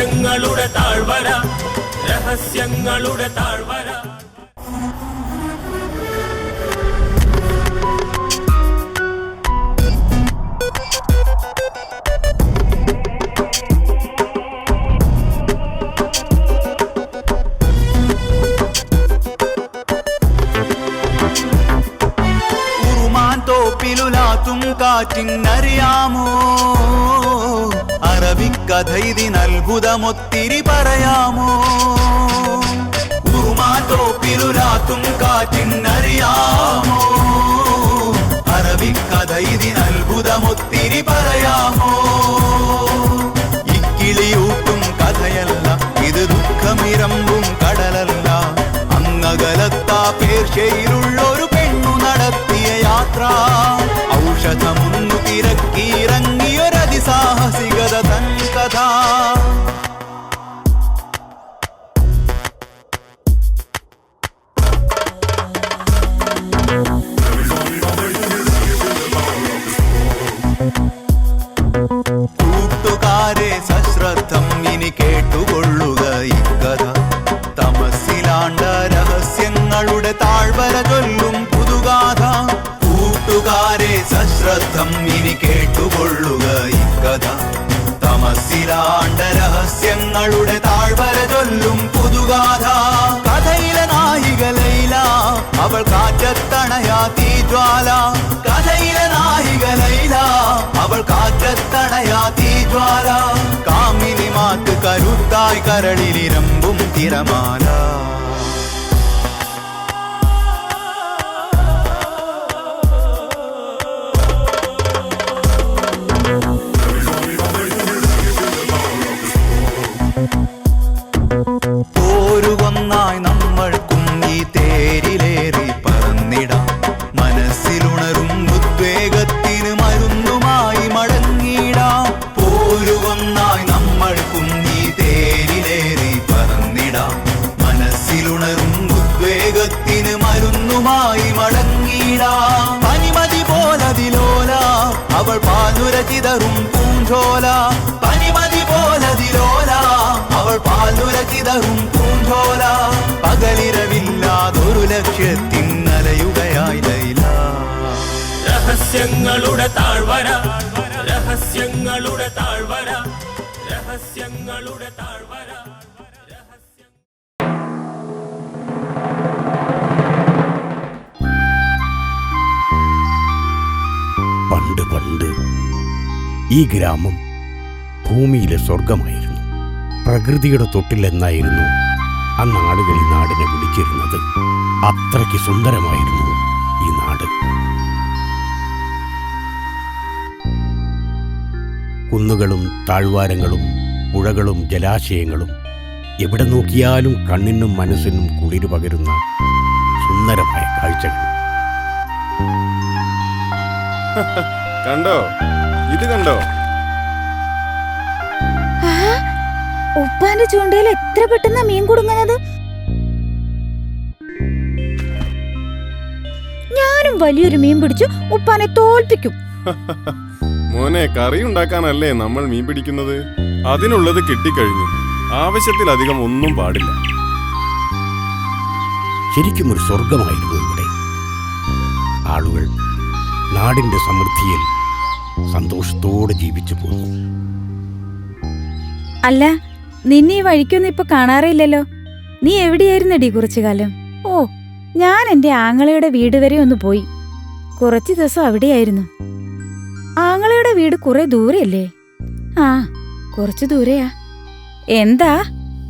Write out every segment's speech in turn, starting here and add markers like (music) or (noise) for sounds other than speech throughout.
രഹസ്യങ്ങളുടെ താഴ്വര രഹസ്യങ്ങളുടെ താഴ്വര. ഇതിനത്ഭുതമൊത്തിരി പറയാമോ? ഉറുമാൻ തോപ്പിലുലാത്തും കാറ്റിനറിയാമോ? അറബിക്കഥ ഇതിനത്ഭുതമൊത്തിരി പറയാമോ? ഇക്കിളിയൂട്ടും കഥയല്ല ഇത് ദുഃഖമിരമ്പും കടലല്ല. അങ്ങകലത്താ പേർഷ്യയിലുള്ളൊരു പെണ്ണു നടത്തിയ യാത്ര. ഔഷധമൊന്നു തിരക്കിയിറങ്ങിയൊരതിസാഹസികത തൻ കഥ. தீஜ்வாலா கதையில நாயிக லைலா அவள் காற்ற தடையா தீஜ்வாலா காமினி மாத்து கருத்தாய் கரளில் இறம்பும் திறமாலா. അവൾ പാലുര ചിതറും പൂഞ്ചോല. പനിമതി പോലതിലോല. അവൾ പാലുര ചിതറും പൂഞ്ചോല. പകലിരവില്ലാതൊരു ലക്ഷ്യത്തിനലയുകയായി ലൈല. രഹസ്യങ്ങളുടെ താഴ്വര. രഹസ്യങ്ങളുടെ താഴ്വര. രഹസ്യങ്ങളുടെ താഴ്വര. പണ്ട് പണ്ട്. ഈ ഗ്രാമം ഭൂമിയിലെ സ്വർഗമായിരുന്നു പ്രകൃതിയുടെ തൊട്ടിലെന്നായിരുന്നു അന്ന് ആളുകൾ ഈ നാടിനെ വിളിച്ചിരുന്നത്. അത്രയ്ക്ക് സുന്ദരമായിരുന്നു ഈ നാട്. കുന്നുകളും താഴ്വാരങ്ങളും പുഴകളും ജലാശയങ്ങളും എവിടെ നോക്കിയാലും കണ്ണിനും മനസ്സിനും കുളിര് പകരുന്ന സുന്ദരമായ കാഴ്ചകൾ. (laughs) കണ്ടോ? ഇത് കണ്ടോ? ഉപ്പാന്റെ ചൂണ്ടയിൽ എത്ര പെട്ടെന്ന് മീൻ കുടുങ്ങുന്നത്? ഞാനും വലിയൊരു മീൻ പിടിച്ചു ഉപ്പാനെ തോൽപ്പിക്കും. മോനെ കറി ഉണ്ടാക്കാനല്ലേ നമ്മൾ മീൻ പിടിക്കുന്നത്? അതിനുള്ളത് കിട്ടിക്കഴിഞ്ഞു. ആവശ്യത്തിലധികം ഒന്നും പാടില്ല. ശരിക്കും ഒരു സ്വർഗമായിരുന്നു ഇവിടെ. ആളുകൾ നാടിന്റെ സമൃദ്ധിയിൽ സന്തോഷത്തോടെ ജീവിച്ചു പോന്നു അല്ല നിന്നെ ഈ വഴിക്കൊന്നും ഇപ്പൊ കാണാറില്ലല്ലോ? നീ എവിടെയായിരുന്നടി കുറച്ചു കാലം ഓ ഞാൻ എന്റെ ആങ്ങളയുടെ വീട് വരെ ഒന്ന് പോയി. കുറച്ചു ദിവസം അവിടെയായിരുന്നു. ആങ്ങളയുടെ വീട് കുറെ ദൂരെയല്ലേ? ആ കുറച്ചു ദൂരെയാ. എന്താ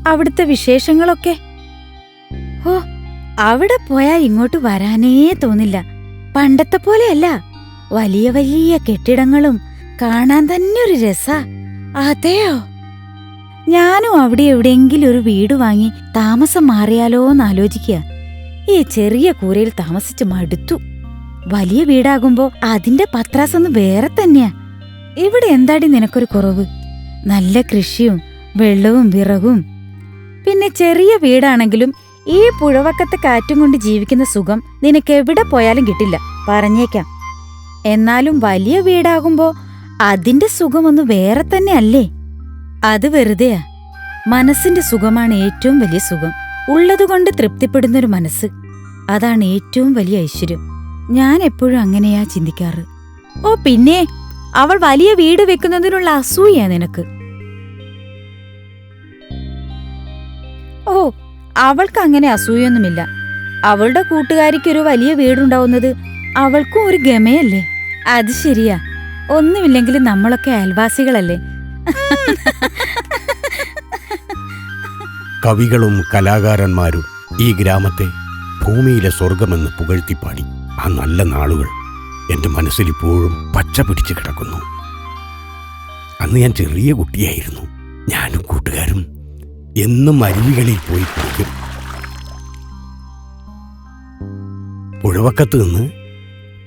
അവിടുത്തെ വിശേഷങ്ങളൊക്കെ? ഓ അവിടെ പോയാ ഇങ്ങോട്ട് വരാനേ തോന്നില്ല. പണ്ടത്തെ പോലെയല്ല. വലിയ വലിയ കെട്ടിടങ്ങളും കാണാൻ തന്നെ ഒരു രസാ. അതെയോ? ഞാനും അവിടെ എവിടെയെങ്കിലും ഒരു വീട് വാങ്ങി താമസം മാറിയാലോ എന്ന് ആലോചിക്കുക. ഈ ചെറിയ കൂരയിൽ താമസിച്ച് മടുത്തു. വലിയ വീടാകുമ്പോ അതിന്റെ പത്രാസൊന്ന് വേറെ തന്നെയാ. ഇവിടെ എന്താടി നിനക്കൊരു കുറവ്? നല്ല കൃഷിയും വെള്ളവും വിറകും. പിന്നെ ചെറിയ വീടാണെങ്കിലും ഈ പുഴവക്കത്തെ കാറ്റും കൊണ്ട് ജീവിക്കുന്ന സുഖം നിനക്ക് എവിടെ പോയാലും കിട്ടില്ല. പറഞ്ഞേക്കാം. എന്നാലും വലിയ വീടാകുമ്പോ അതിന്റെ സുഖമൊന്ന് വേറെ തന്നെ അല്ലേ അത് വെറുതെയാ. മനസ്സിന്റെ സുഖമാണ് ഏറ്റവും വലിയ സുഖം. ഉള്ളതുകൊണ്ട് തൃപ്തിപ്പെടുന്നൊരു മനസ്സ്. അതാണ് ഏറ്റവും വലിയ ഐശ്വര്യം. ഞാൻ എപ്പോഴും അങ്ങനെയാ ചിന്തിക്കാറ്. ഓ പിന്നെ അവൾ വലിയ വീട് വെക്കുന്നതിനുള്ള അസൂയ നിനക്ക്. ഓ അവൾക്ക് അങ്ങനെ അസൂയൊന്നുമില്ല. അവളുടെ കൂട്ടുകാരിക്കൊരു വലിയ വീടുണ്ടാവുന്നത് അവൾക്കും ഒരു ഗമയല്ലേ? അത് ശരിയാ. ഒന്നുമില്ലെങ്കിലും നമ്മളൊക്കെ അയൽവാസികളല്ലേ? കവികളും കലാകാരന്മാരും ഈ ഗ്രാമത്തെ ഭൂമിയിലെ സ്വർഗമെന്ന് പുകഴ്ത്തിപ്പാടി. ആ നല്ല നാളുകൾ എന്റെ മനസ്സിലിപ്പോഴും പച്ച പിടിച്ച് കിടക്കുന്നു. അന്ന് ഞാൻ ചെറിയ കുട്ടിയായിരുന്നു. ഞാനും കൂട്ടുകാരും എന്നും അരുവികളിൽ പോയി കുളിക്കും. പുഴവക്കത്ത് നിന്ന്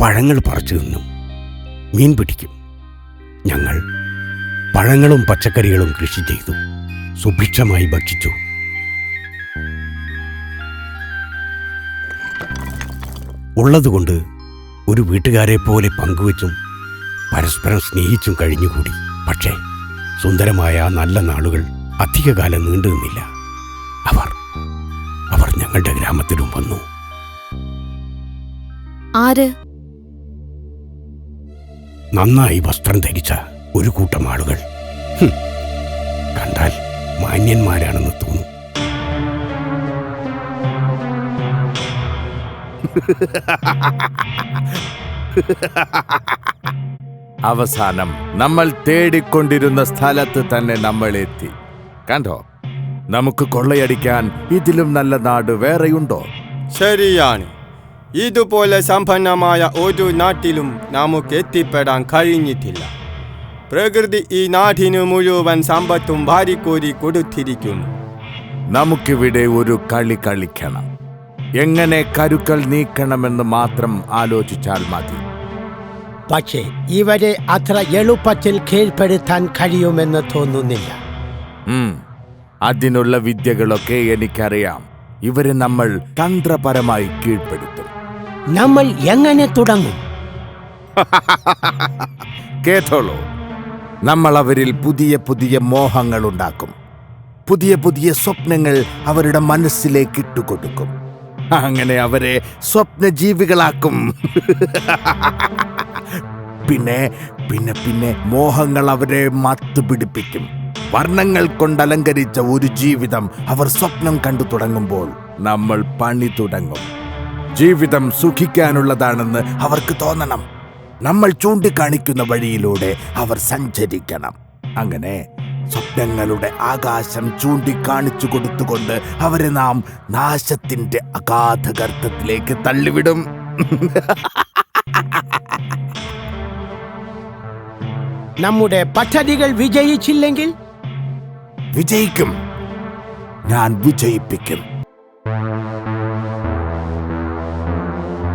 പഴങ്ങൾ പറിച്ചു തിന്നു. മീൻ പിടിക്കും. ഞങ്ങൾ പഴങ്ങളും പച്ചക്കറികളും കൃഷി ചെയ്തു. സുഭിക്ഷമായി ഭക്ഷിച്ചു. ഉള്ളതുകൊണ്ട് ഒരു വീട്ടുകാരെ പോലെ പങ്കുവച്ചും പരസ്പരം സ്നേഹിച്ചും കഴിഞ്ഞുകൂടി. പക്ഷേ സുന്ദരമായ നല്ല നാളുകൾ അധികകാലം നീണ്ടു നിന്നില്ല അവർ അവർ ഞങ്ങളുടെ ഗ്രാമത്തിലും വന്നു. ആര്? നന്നായി വസ്ത്രം ധരിച്ച ഒരു കൂട്ടം ആളുകൾ. കണ്ടാൽ മാന്യന്മാരാണെന്ന് തോന്നും. അവസാനം നമ്മൾ തേടിക്കൊണ്ടിരുന്ന സ്ഥലത്ത് തന്നെ നമ്മൾ എത്തി. കണ്ടോ? നമുക്ക് കൊള്ളയടിക്കാൻ ഇതിലും നല്ല നാട് വേറെയുണ്ടോ? ശരിയാണ്. ഇതുപോലെ സമ്പന്നമായ ഒരു നാട്ടിലും നമുക്ക് എത്തിപ്പെടാൻ കഴിഞ്ഞിട്ടില്ല. പ്രകൃതി ഈ നാടിനു മുഴുവൻ സമ്പത്തും വാരിക്കോരി കൊടുത്തിരിക്കുന്നു. നമുക്കിവിടെ ഒരു കളി കളിക്കണം. എങ്ങനെ കരുക്കൾ നീക്കണമെന്ന് മാത്രം ആലോചിച്ചാൽ മതി. പക്ഷേ ഇവരെ അത്ര എളുപ്പത്തിൽ കീഴ്പ്പെടുത്താൻ കഴിയുമെന്ന് തോന്നുന്നില്ല. ഉം, അതിനുള്ള വിദ്യകളൊക്കെ എനിക്കറിയാം. ഇവരെ നമ്മൾ തന്ത്രപരമായി കീഴ്പ്പെടുത്തും. നമ്മൾ എങ്ങനെ തുടങ്ങും? (laughs) കേട്ടോളൂ. നമ്മൾ അവരിൽ പുതിയ പുതിയ മോഹങ്ങൾ ഉണ്ടാക്കും. പുതിയ പുതിയ സ്വപ്നങ്ങൾ അവരുടെ മനസ്സിലേക്ക് ഇട്ടുകൊടുക്കും. അങ്ങനെ അവരെ സ്വപ്നജീവികളാക്കും. (laughs) പിന്നെ പിന്നെ പിന്നെ മോഹങ്ങൾ അവരെ മത്തുപിടിപ്പിക്കും വർണങ്ങൾ കൊണ്ട് അലങ്കരിച്ച ഒരു ജീവിതം അവർ സ്വപ്നം കണ്ടു തുടങ്ങുമ്പോൾ നമ്മൾ പണി തുടങ്ങും. ജീവിതം സുഖിക്കാനുള്ളതാണെന്ന് അവർക്ക് തോന്നണം. നമ്മൾ ചൂണ്ടിക്കാണിക്കുന്ന വഴിയിലൂടെ അവർ സഞ്ചരിക്കണം. അങ്ങനെ സ്വപ്നങ്ങളുടെ ആകാശം ചൂണ്ടിക്കാണിച്ചു കൊടുത്തുകൊണ്ട് അവരെ നാം നാശത്തിന്റെ അഗാധഗർത്തത്തിലേക്ക് തള്ളിവിടും. നമ്മുടെ പദ്ധതികൾ വിജയിച്ചില്ലെങ്കിൽ? വിജയിക്കും. ഞാൻ വിജയിപ്പിക്കും.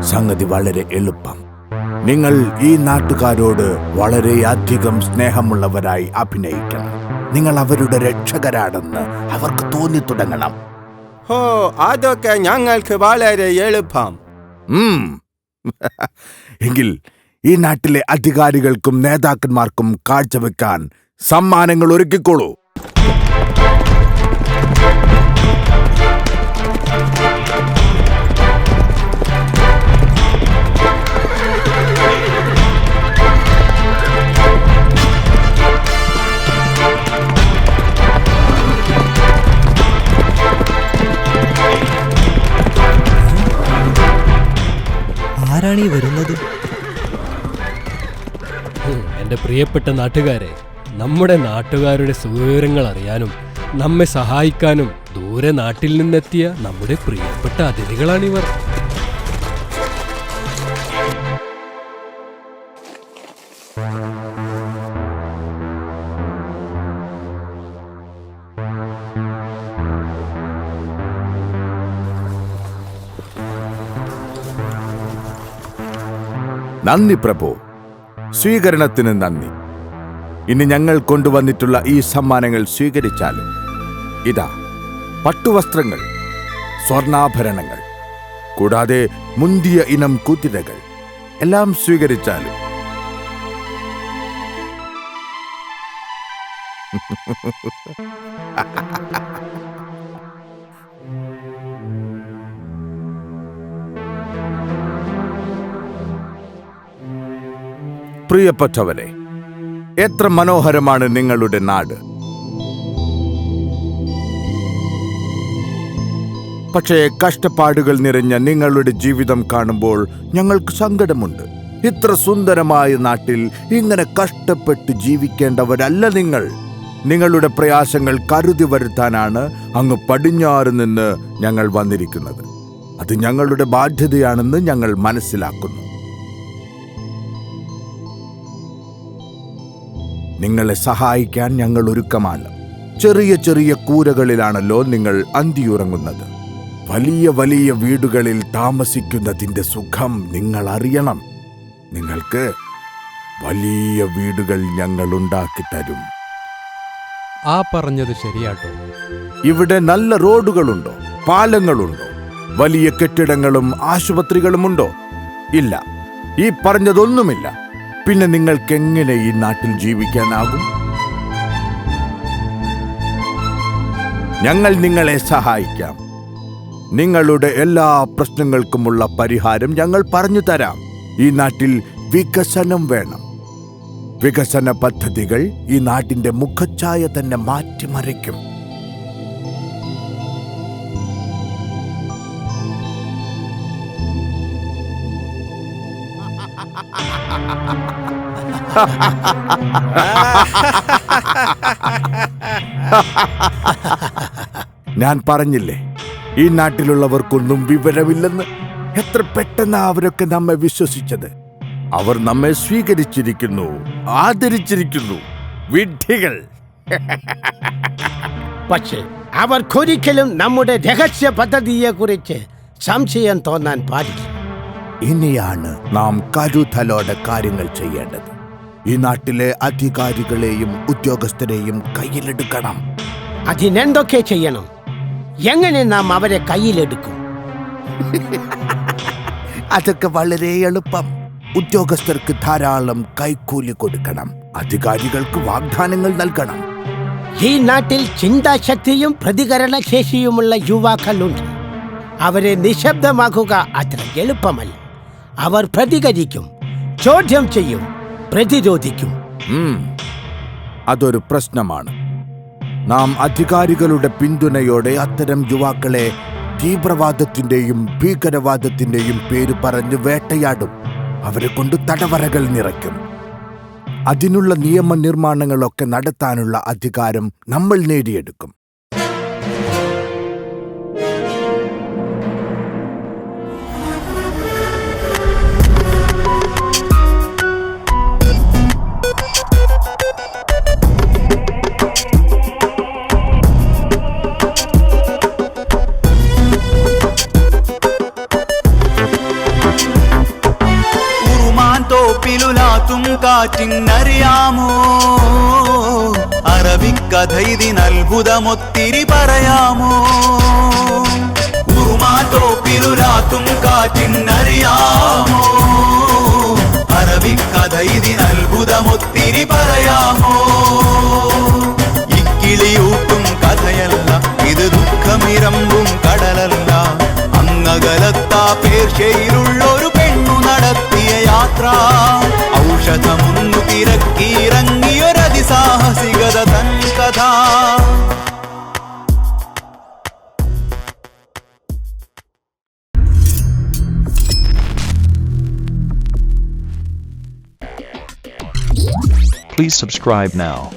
സംഗതി വളരെ എളുപ്പം. നിങ്ങൾ ഈ നാട്ടുകാരോട് വളരെയധികം സ്നേഹമുള്ളവരായി അഭിനയിക്കണം. നിങ്ങൾ അവരുടെ രക്ഷകരാണെന്ന് അവർക്ക് തോന്നി തുടങ്ങണം. ഹോ അതൊക്കെ ഞങ്ങൾക്ക് വളരെ എളുപ്പം. (laughs) എങ്കിൽ ഈ നാട്ടിലെ അധികാരികൾക്കും നേതാക്കന്മാർക്കും കാഴ്ചവെക്കാൻ സമ്മാനങ്ങൾ ഒരുക്കിക്കോളൂ. പ്രിയപ്പെട്ട നാട്ടുകാരെ നമ്മുടെ നാട്ടുകാരുടെ സുഖവിവരങ്ങൾ അറിയാനും നമ്മെ സഹായിക്കാനും ദൂരെ നാട്ടിൽ നിന്നെത്തിയ നമ്മുടെ പ്രിയപ്പെട്ട അതിഥികളാണിവർ. നന്ദി പ്രഭു. സ്വീകരണത്തിന് നന്ദി. ഇനി ഞങ്ങൾ കൊണ്ടുവന്നിട്ടുള്ള ഈ സമ്മാനങ്ങൾ സ്വീകരിച്ചാലും ഇതാ പട്ടുവസ്ത്രങ്ങൾ സ്വർണാഭരണങ്ങൾ കൂടാതെ മുന്തിയ ഇനം കുതിരകൾ എല്ലാം സ്വീകരിച്ചാലും. (laughs) പ്രിയപ്പെട്ടവരെ എത്ര മനോഹരമാണ് നിങ്ങളുടെ നാട്. പക്ഷേ കഷ്ടപ്പാടുകൾ നിറഞ്ഞ നിങ്ങളുടെ ജീവിതം കാണുമ്പോൾ ഞങ്ങൾക്ക് സങ്കടമുണ്ട്. ഇത്ര സുന്ദരമായ നാട്ടിൽ ഇങ്ങനെ കഷ്ടപ്പെട്ട് ജീവിക്കേണ്ടവരല്ല നിങ്ങൾ. നിങ്ങളുടെ പ്രയാസങ്ങൾ കരുതി വരുത്താനാണ് അങ്ങ് പടിഞ്ഞാറ് നിന്ന് ഞങ്ങൾ വന്നിരിക്കുന്നത്. അത് ഞങ്ങളുടെ ബാധ്യതയാണെന്ന് ഞങ്ങൾ മനസ്സിലാക്കുന്നു. നിങ്ങളെ സഹായിക്കാൻ ഞങ്ങൾ ഒരുക്കമാണ്. ചെറിയ ചെറിയ കൂരകളിലാണല്ലോ നിങ്ങൾ അന്തിയുറങ്ങുന്നത്. വലിയ വലിയ വീടുകളിൽ താമസിക്കുന്നതിന്റെ സുഖം നിങ്ങൾ അറിയണം. നിങ്ങൾക്ക് വലിയ വീടുകൾ ഞങ്ങൾ ഉണ്ടാക്കി തരും. ആ പറഞ്ഞത് ശരിയാട്ടോ. ഇവിടെ നല്ല റോഡുകളുണ്ടോ? പാലങ്ങളുണ്ടോ? വലിയ കെട്ടിടങ്ങളും ആശുപത്രികളുമുണ്ടോ? ഇല്ല. ഈ പറഞ്ഞതൊന്നുമില്ല. പിന്നെ നിങ്ങൾക്ക് എങ്ങനെ ഈ നാട്ടിൽ ജീവിക്കാനാകും? ഞങ്ങൾ നിങ്ങളെ സഹായിക്കാം. നിങ്ങളുടെ എല്ലാ പ്രശ്നങ്ങൾക്കുമുള്ള പരിഹാരം ഞങ്ങൾ പറഞ്ഞു തരാം. ഈ നാട്ടിൽ വികസനം വേണം. വികസന പദ്ധതികൾ ഈ നാട്ടിന്റെ മുഖച്ഛായ തന്നെ മാറ്റിമറിക്കും. ഞാൻ പറഞ്ഞില്ലേ ഈ നാട്ടിലുള്ളവർക്കൊന്നും വിവരമില്ലെന്ന്? എത്ര പെട്ടെന്ന് അവരൊക്കെ നമ്മെ വിശ്വസിച്ചത്? അവർ നമ്മെ സ്വീകരിച്ചിരിക്കുന്നു ആദരിച്ചിരിക്കുന്നു. വിഡ്ഢികൾ. പക്ഷേ അവർക്കൊരിക്കലും നമ്മുടെ രഹസ്യ പദ്ധതിയെ കുറിച്ച് സംശയം തോന്നാൻ പാടില്ല. ഇനിയാണ് നാം കരുതലോടെ കാര്യങ്ങൾ ചെയ്യേണ്ടത്. ഈ നാട്ടിലെ അധികാരികളെയും ഉദ്യോഗസ്ഥരെയും കയ്യിലെടുക്കണം. അതിനെന്തൊക്കെ ചെയ്യണം? എങ്ങനെ നാം അവരെ കയ്യിലെടുക്കും? (laughs) അതൊക്കെ വളരെ എളുപ്പം. ഉദ്യോഗസ്ഥർക്ക് ധാരാളം കൈക്കൂലി കൊടുക്കണം. അധികാരികൾക്ക് വാഗ്ദാനങ്ങൾ നൽകണം. ഈ നാട്ടിൽ ചിന്താശക്തിയും പ്രതികരണ ശേഷിയുമുള്ള യുവാക്കളുണ്ട്. അവരെ നിശബ്ദമാക്കുക അത്ര എളുപ്പമല്ല. അവർ പ്രതികരിക്കും ചോദ്യം ചെയ്യും പ്രതിരോധിക്കും. അതൊരു പ്രശ്നമാണ്. നാം അധികാരികളുടെ പിന്തുണയോടെ അത്തരം യുവാക്കളെ തീവ്രവാദത്തിന്റെയും ഭീകരവാദത്തിന്റെയും പേര് പറഞ്ഞ് വേട്ടയാടും. അവരെ കൊണ്ട് തടവറകൾ നിറയ്ക്കും. അതിനുള്ള നിയമനിർമ്മാണങ്ങളൊക്കെ നടത്താനുള്ള അധികാരം നമ്മൾ നേടിയെടുക്കും. ഉറുമാൻ തോപ്പിലുലാത്തും കാറ്റിനറിയാമോ അറബിക്കഥ ഇതിനത്ഭുതമൊത്തിരി പറയാമോ? ഉറുമാൻ തോപ്പിലുലാത്തും കാറ്റിനറിയാമോ അറബിക്കഥ ഇതിനത്ഭുതമൊത്തിരി പറയാമോ? ഇക്കിളിയൂട്ടും കഥയല്ല ഇത് ദുഃഖമിരമ്പും കടലല്ല. അങ്ങകലത്താ പേർഷ്യയിലുള്ളൊരു പെണ്ണു നടത്തിയ യാത്ര. ഔഷധമൊന്നു തിരക്കിയിറങ്ങിയൊരതിസാഹസികത തൻ കഥ Please subscribe now.